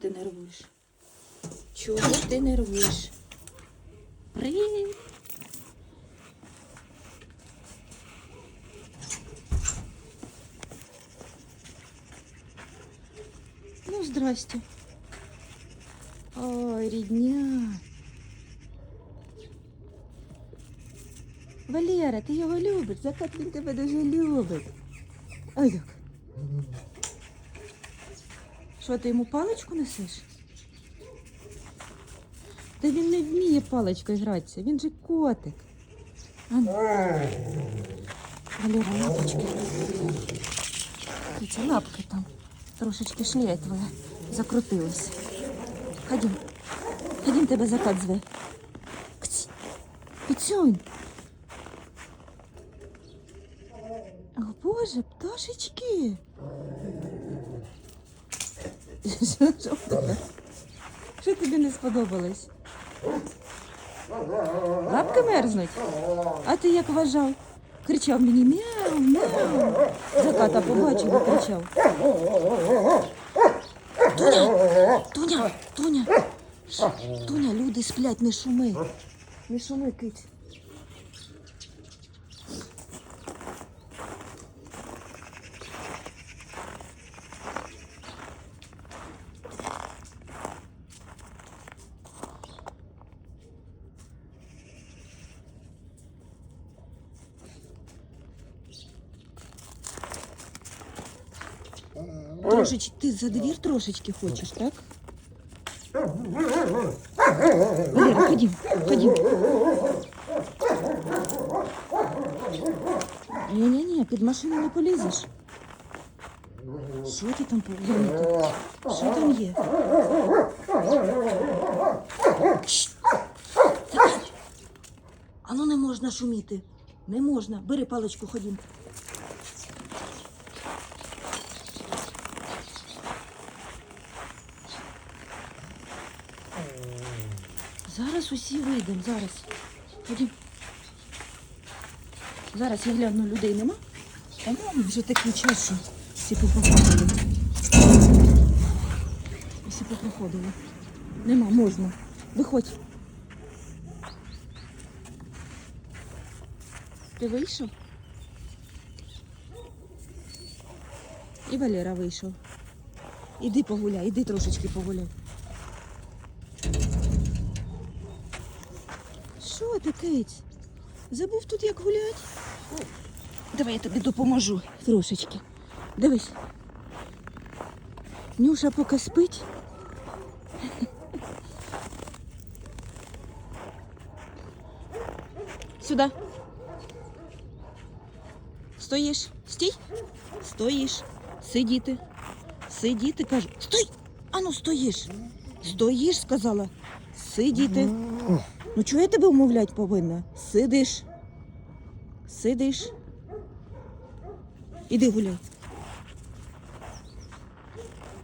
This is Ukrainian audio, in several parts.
ти нервуєш? Чого ти нервуєш? Привіт. Ну, здрасте. Ой, рідня. Валера, ти його любиш, закат він тебе дуже любить. Ой, як. Що, ти йому паличку несеш? Та він не вміє паличкою гратися, він же котик. Валера, лапочки. Ці лапки там. Трошечки шея твоя закрутилась. Ходім. Ходім тебе закат зве. Кць. О, Боже, пташечки. Що, тебе? Що тобі не сподобалось? Лапки мерзнуть? А ти як вважав? Кричав мені мяу, мяу. Заката побачив і кричав. Туня, Туня, Туня. Туня, люди сплять, не шуми. Не шуми, кить. Трошечки, ти за двір трошечки хочеш, так? Валера, ходім, ходім. Ні-ні-ні, під машину не полізеш. Що ти там поглянути? Що там є? Шш! Закрий. А ну не можна шуміти. Не можна. Бери паличку, ходім. Зараз усі вийдемо, зараз. Ходім. Зараз я гляну, людей нема. По-моєму, вже такий час, що всі попроходили. Всі попроходили. Нема, можна. Виходь. Ти вийшов? І Валера вийшов. Іди погуляй, іди трошечки погуляй. Що ти, Кейт? Забув тут як гулять? Давай я тобі допоможу трошечки. Дивись. Нюша поки спить. Сюди. Стоїш? Стій. Стоїш. Сидіти. Сидіти, кажу. Стой! Ану, стоїш. Стоїш, сказала. Сидіти. Ну чого я тебе умовлять повинна? Сидиш. Сидиш. Іди гуляй.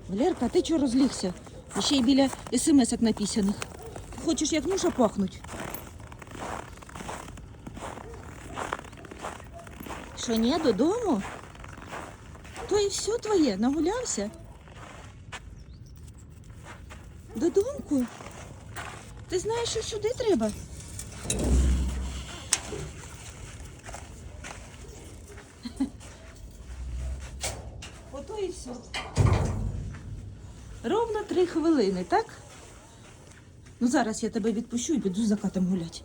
Валерка, а ти чого розлігся? Ще й біля смс-ок написаних. Хочеш як нуша пахнуть? Що, ні, додому? То і все твоє, нагулявся? Додумку? Ти знаєш, що сюди треба? Ото і все. Ровно три хвилини, так? Ну зараз я тебе відпущу і піду з закатом гуляти.